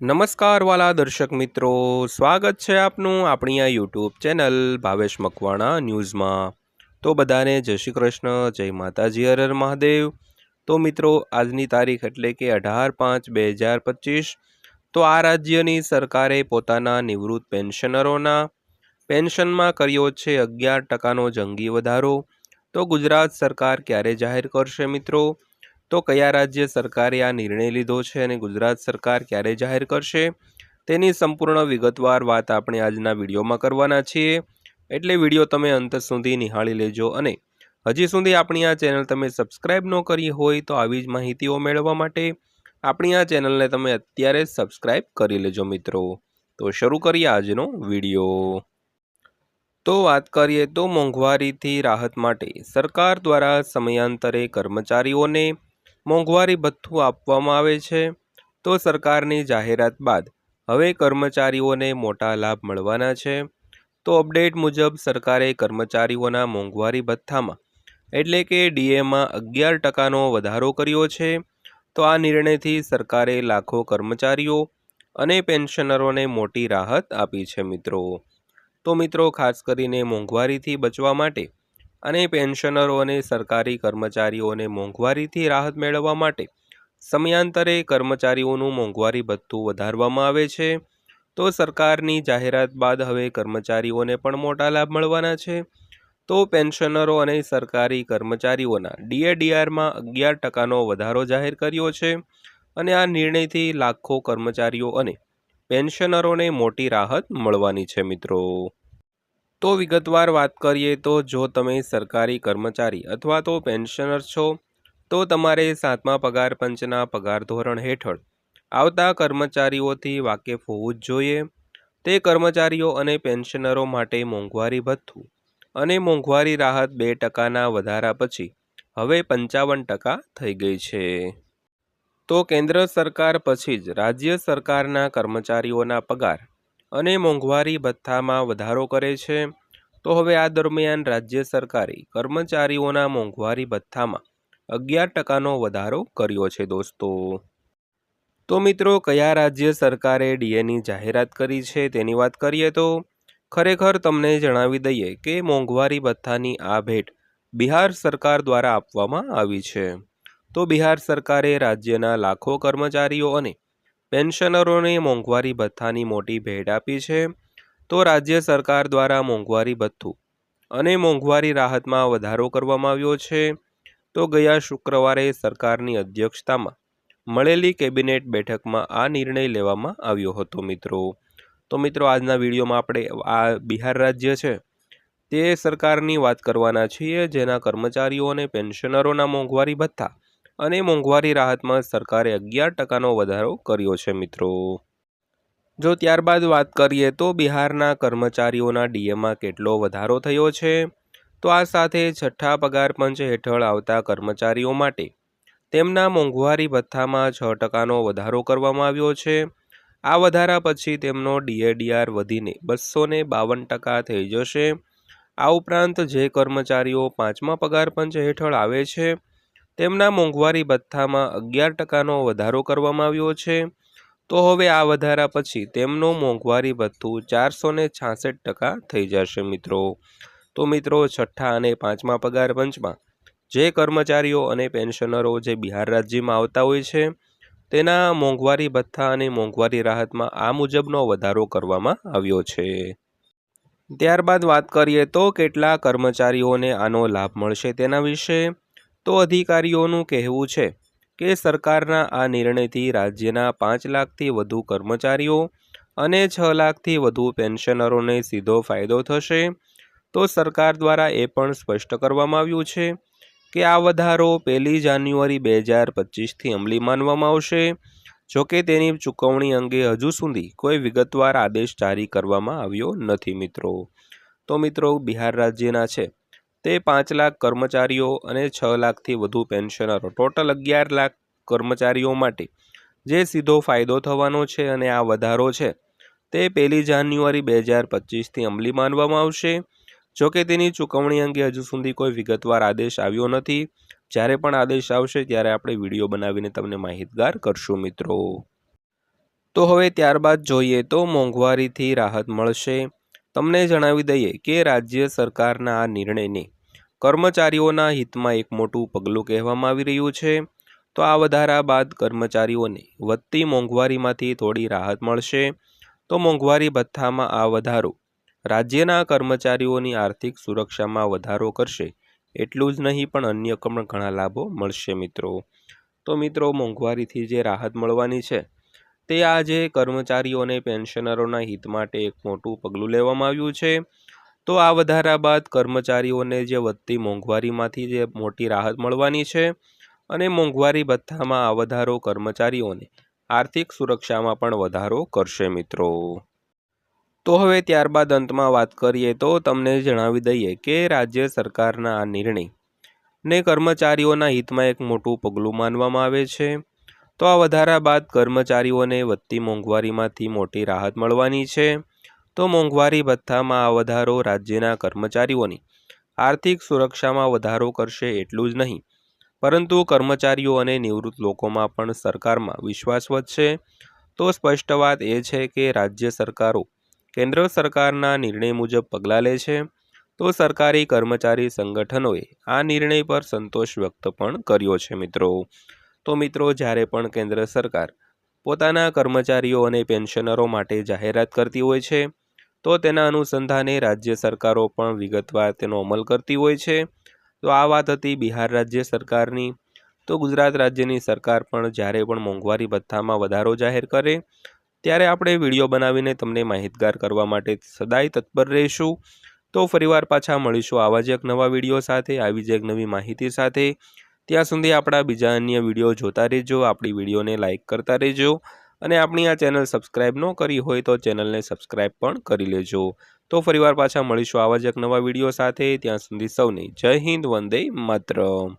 નમસ્કાર વાલા દર્શક મિત્રો, સ્વાગત છે આપનું આપણી આ યુટ્યુબ ચેનલ ભાવેશ મકવાણા ન્યૂઝમાં. તો બધાને જય શ્રી કૃષ્ણ, જય માતાજી હર મહાદેવ. તો મિત્રો, આજની તારીખ એટલે કે અઢાર પાંચ બે હજાર પચીસ, તો આ રાજ્યની સરકારે પોતાના નિવૃત્ત પેન્શનરોના પેન્શનમાં કર્યો છે અગિયાર ટકાનો જંગી વધારો. તો ગુજરાત સરકાર ક્યારે જાહેર કરશે મિત્રો? તો કયા રાજ્ય સરકારે આ નિર્ણય લીધો છે અને ગુજરાત સરકાર ક્યારે જાહેર કરશે? તેની સંપૂર્ણ વિગતવાર વાત આપણે આજના વિડીયોમાં કરવાના છીએ. એટલે વીડિયો તમે અંત સુધી નિહાળી લેજો અને હજી સુધી આપણી આ ચેનલ તમે સબસ્ક્રાઇબ ન કરી હોય તો આવી જ માહિતીઓ મેળવવા માટે આપણી આ ચેનલને તમે અત્યારે સબસ્ક્રાઈબ કરી લેજો મિત્રો. તો શરૂ કરીએ આજનો વીડિયો. તો વાત કરીએ તો મોંઘવારીથી રાહત માટે સરકાર દ્વારા સમયાંતરે કર્મચારીઓને મોંઘવારી ભથ્થું આપવામાં આવે છે, તો સરકારની જાહેરાત બાદ હવે કર્મચારીઓને મોટા લાભ મળવાના છે. તો અપડેટ મુજબ સરકારે કર્મચારીઓના મોંઘવારી ભથ્થામાં, એટલે કે ડીએમાં અગિયાર ટકાનો વધારો કર્યો છે. તો આ નિર્ણયથી સરકારે લાખો કર્મચારીઓ અને પેન્શનરોને મોટી રાહત આપી છે મિત્રો. તો મિત્રો, ખાસ કરીને મોંઘવારીથી બચવા માટે અને પેન્શનરો અને સરકારી કર્મચારીઓને મોંઘવારીથી રાહત મેળવવા માટે સમયાંતરે કર્મચારીઓનું મોંઘવારી ભથ્થું વધારવામાં આવે છે. તો સરકારની જાહેરાત બાદ હવે કર્મચારીઓને પણ મોટા લાભ મળવાના છે. તો પેન્શનરો અને સરકારી કર્મચારીઓના ડીએડીઆરમાં અગિયાર ટકાનો વધારો જાહેર કર્યો છે અને આ નિર્ણયથી લાખો કર્મચારીઓ અને પેન્શનરોને મોટી રાહત મળવાની છે મિત્રો. તો વિગતવાર વાત કરીએ તો જો તમે સરકારી કર્મચારી અથવા તો પેન્શનર છો, તો તમારે સાતમા પગાર પંચના પગાર ધોરણ હેઠળ આવતા કર્મચારીઓથી વાકેફ હોવું જ જોઈએ. તે કર્મચારીઓ અને પેન્શનરો માટે મોંઘવારી ભથ્થું અને મોંઘવારી રાહત બે ટકાના વધારા પછી હવે પંચાવન ટકા થઈ ગઈ છે. તો કેન્દ્ર સરકાર પછી જ રાજ્ય સરકારના કર્મચારીઓના પગાર અને મોંઘવારી ભથ્થામાં વધારો કરે છે. તો હવે આ દરમિયાન રાજ્ય સરકારે કર્મચારીઓના મોંઘવારી ભથ્થામાં અગિયાર ટકાનો વધારો કર્યો છે દોસ્તો. તો મિત્રો, કયા રાજ્ય સરકારે ડીએની જાહેરાત કરી છે તેની વાત કરીએ તો ખરેખર તમને જણાવી દઈએ કે મોંઘવારી ભથ્થાની આ ભેટ બિહાર સરકાર દ્વારા આપવામાં આવી છે. તો બિહાર સરકારે રાજ્યના લાખો કર્મચારીઓ અને પેન્શનરોને મોંઘવારી ભથ્થાની મોટી ભેટ આપી છે. તો રાજ્ય સરકાર દ્વારા મોંઘવારી ભથ્થું અને મોંઘવારી રાહતમાં વધારો કરવામાં આવ્યો છે. તો ગયા શુક્રવારે સરકારની અધ્યક્ષતામાં મળેલી કેબિનેટ બેઠકમાં આ નિર્ણય લેવામાં આવ્યો હતો મિત્રો. તો મિત્રો, આજના વિડીયોમાં આપણે આ બિહાર રાજ્ય છે તે સરકારની વાત કરવાના છીએ, જેના કર્મચારીઓ અને પેન્શનરોના મોંઘવારી ભથ્થા અને મોંઘવારી રાહતમાં સરકારે અગિયાર ટકાનો વધારો કર્યો છે, મિત્રો. જો ત્યારબાદ વાત કરીએ તો બિહારના કર્મચારીઓના ડીએમાં કેટલો વધારો થયો છે, તો આ સાથે છઠ્ઠા પગાર પંચ હેઠળ આવતા કર્મચારીઓ માટે તેમના મોંઘવારી ભથ્થામાં છ ટકાનો વધારો કરવામાં આવ્યો છે. આ વધારા પછી તેમનો ડીએડીઆર વધીને બસો બાવન ટકા થઈ જશે. આ ઉપરાંત જે કર્મચારીઓ પાંચમા પગાર પંચ હેઠળ આવે છે તેમના મોંઘવારી ભથ્થામાં અગિયાર ટકાનો વધારો કરવામાં આવ્યો છે. તો હવે આ વધારા પછી તેમનું મોંઘવારી ભથ્થું ચારસો ને છાસઠ ટકા થઈ જશે મિત્રો. તો મિત્રો છઠ્ઠા અને પાંચમા પગાર પંચમાં જે કર્મચારીઓ અને પેન્શનરો જે બિહાર રાજ્યમાં આવતા હોય છે, તેના મોંઘવારી ભથ્થા અને મોંઘવારી રાહતમાં આ મુજબનો વધારો કરવામાં આવ્યો છે. ત્યારબાદ વાત કરીએ તો કેટલા કર્મચારીઓને આનો લાભ મળશે તેના વિશે. તો અધિકારીઓનું કહેવું છે કે સરકારના આ નિર્ણયથી રાજ્યના પાંચ લાખથી વધુ કર્મચારીઓ અને છ લાખથી વધુ પેન્શનરોને સીધો ફાયદો થશે. તો સરકાર દ્વારા એ પણ સ્પષ્ટ કરવામાં આવ્યું છે કે આ વધારો પહેલી જાન્યુઆરી બે હજાર પચીસથી અમલી માનવામાં આવશે. જોકે તેની ચૂકવણી અંગે હજુ સુધી કોઈ વિગતવાર આદેશ જારી કરવામાં આવ્યો નથી મિત્રો. તો મિત્રો, બિહાર રાજ્યના છે તે પાંચ લાખ કર્મચારીઓ અને છ લાખથી વધુ પેન્શનરો. ટોટલ અગિયાર લાખ કર્મચારીઓ માટે જે સીધો ફાયદો થવાનો છે અને આ વધારો છે, તે પહેલી જાન્યુઆરી બે હજાર પચીસથી અમલી માનવામાં આવશે. જોકે તેની ચૂકવણી અંગે હજુ સુધી કોઈ વિગતવાર આદેશ આવ્યો નથી. જ્યારે પણ આદેશ આવશે ત્યારે આપણે વીડિયો બનાવીને તમને માહિતગાર કરશું મિત્રો. તો હવે ત્યારબાદ જોઈએ તો મોંઘવારીથી રાહત મળશે. તમને જણાવી દઈએ કે રાજ્ય સરકારના આ નિર્ણયને કર્મચારીઓના હિતમાં એક મોટું પગલું કહેવામાં આવી રહ્યું છે. તો આ વધારા બાદ કર્મચારીઓને વધતી મોંઘવારીમાંથી થોડી રાહત મળશે. તો મોંઘવારી ભથ્થામાં આ વધારો રાજ્યના કર્મચારીઓની આર્થિક સુરક્ષામાં વધારો કરશે એટલું જ નહીં પણ અન્ય પણ ઘણા લાભો મળશે મિત્રો. તો મિત્રો, મોંઘવારીથી જે રાહત મળવાની છે તે આજે કર્મચારીઓને પેન્શનરોના હિત માટે એક મોટું પગલું લેવામાં આવ્યું છે. તો આ વધારા બાદ કર્મચારીઓને જે વધતી મોંઘવારીમાંથી જે મોટી રાહત મળવાની છે અને મોંઘવારી ભથ્થામાં આ વધારો કર્મચારીઓને આર્થિક સુરક્ષામાં પણ વધારો કરશે મિત્રો. તો હવે ત્યારબાદ અંતમાં વાત કરીએ તો તમને જણાવી દઈએ કે રાજ્ય સરકારના આ નિર્ણય ને કર્મચારીઓના હિતમાં એક મોટું પગલું માનવામાં આવે છે. તો આ વધારા બાદ કર્મચારીઓને વધતી મોંઘવારીમાંથી મોટી રાહત મળવાની છે. તો મોંઘવારી ભથ્થામાં આ વધારો રાજ્યના કર્મચારીઓની આર્થિક સુરક્ષામાં વધારો કરશે એટલું જ નહીં. પરંતુ કર્મચારીઓ અને નિવૃત્ત લોકોમાં પણ સરકારમાં વિશ્વાસ વધશે. તો સ્પષ્ટ વાત એ છે કે રાજ્ય સરકારો કેન્દ્ર સરકારના નિર્ણય મુજબ પગલાં લે છે. તો સરકારી કર્મચારી સંગઠનોએ આ નિર્ણય પર સંતોષ વ્યક્ત પણ કર્યો છે મિત્રો. તો મિત્રો, જ્યારે પણ કેન્દ્ર સરકાર પોતાના કર્મચારીઓ અને પેન્શનરો માટે જાહેરાત કરતી હોય છે, તો તેના અનુસંધાને રાજ્ય સરકારો પણ વિગતવાર તેનો અમલ કરતી હોય છે. તો આ વાત હતી બિહાર રાજ્ય સરકારની. તો ગુજરાત રાજ્યની સરકાર પણ જ્યારે પણ મોંઘવારી ભથ્થામાં વધારો જાહેર કરે, ત્યારે આપણે વીડિયો બનાવીને તમને માહિતગાર કરવા માટે સદાય તત્પર રહીશું. તો ફરીવાર પાછા મળીશું આવા જ એક નવા વીડિયો સાથે, આવી જ એક નવી માહિતી સાથે. ત્યાં સુધી આપણા બીજા અન્ય વીડિયો જોતા રહેજો, આપણી વિડીયોને લાઇક કરતા રહેજો અને આપણી આ ચેનલ સબસ્ક્રાઇબ ન કરી હોય તો ચેનલને સબસ્ક્રાઇબ પણ કરી લેજો. તો ફરીવાર પાછા મળીશું આવા જ એક નવા વીડિયો સાથે, ત્યાં સુધી સૌને જય હિન્દ, વંદે માતરમ.